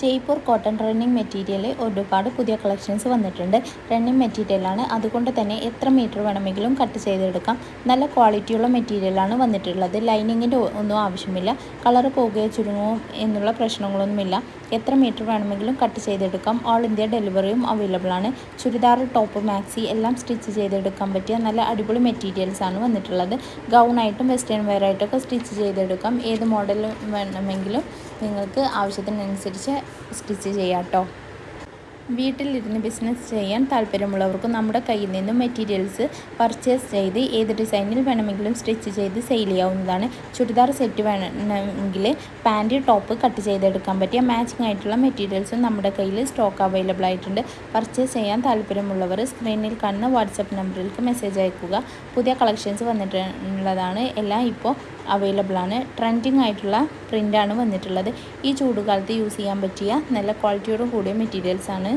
Jaipur cotton running material ഒരുപാട് പുതിയ collections വന്നിട്ടുണ്ട്. റണ്ണിങ് മെറ്റീരിയലാണ്. അതുകൊണ്ട് തന്നെ എത്ര മീറ്റർ വേണമെങ്കിലും കട്ട് ചെയ്തെടുക്കാം. നല്ല ക്വാളിറ്റിയുള്ള മെറ്റീരിയലാണ് വന്നിട്ടുള്ളത്. ലൈനിങ്ങിന്റെ ഒന്നും ആവശ്യമില്ല. കളർ പോകുകയോ ചുരുങ്ങുകയോ എന്നുള്ള പ്രശ്നങ്ങളൊന്നുമില്ല. എത്ര മീറ്റർ വേണമെങ്കിലും കട്ട് ചെയ്തെടുക്കാം. ഓൾ ഇന്ത്യ ഡെലിവറിയും അവൈലബിൾ ആണ്. ചുരിദാർ ടോപ്പ് മാക്സി എല്ലാം സ്റ്റിച്ച് ചെയ്തെടുക്കാൻ പറ്റിയ നല്ല അടിപൊളി മെറ്റീരിയൽസ് ആണ് വന്നിട്ടുള്ളത്. ഗൗണായിട്ടും വെസ്റ്റേൺ വെയർ ആയിട്ടൊക്കെ സ്റ്റിച്ച് ചെയ്തെടുക്കാം. ഏത് മോഡൽ വേണമെങ്കിലും നിങ്ങൾക്ക് ആവശ്യത്തിനനുസരിച്ച് സ്റ്റിച്ച് ചെയ്യാം കേട്ടോ വീട്ടിലിരുന്ന് ബിസിനസ് ചെയ്യാൻ താല്പര്യമുള്ളവർക്ക് നമ്മുടെ കയ്യിൽ നിന്നും മെറ്റീരിയൽസ് പർച്ചേസ് ചെയ്ത് ഏത് ഡിസൈനിൽ വേണമെങ്കിലും സ്റ്റിച്ച് ചെയ്ത് സെയിൽ ചെയ്യാവുന്നതാണ്. ചുരിദാർ സെറ്റ് വേണമെങ്കിൽ പാന്റ് ടോപ്പ് കട്ട് ചെയ്തെടുക്കാൻ പറ്റിയ മാച്ചിങ് ആയിട്ടുള്ള മെറ്റീരിയൽസും നമ്മുടെ കയ്യിൽ സ്റ്റോക്ക് അവൈലബിൾ ആയിട്ടുണ്ട്. പർച്ചേസ് ചെയ്യാൻ താല്പര്യമുള്ളവർ സ്ക്രീനിൽ കാണുന്ന വാട്സപ്പ് നമ്പറിലേക്ക് മെസ്സേജ് അയക്കുക. പുതിയ കളക്ഷൻസ് വന്നിട്ടുള്ളതാണ്. എല്ലാം ഇപ്പോൾ അവൈലബിൾ ആണ്. ട്രെൻഡിങ് ആയിട്ടുള്ള പ്രിന്റാണ് വന്നിട്ടുള്ളത്. ഈ ചൂടുകാലത്ത് യൂസ് ചെയ്യാൻ പറ്റിയ നല്ല ക്വാളിറ്റിയോട് കൂടിയ മെറ്റീരിയൽസാണ്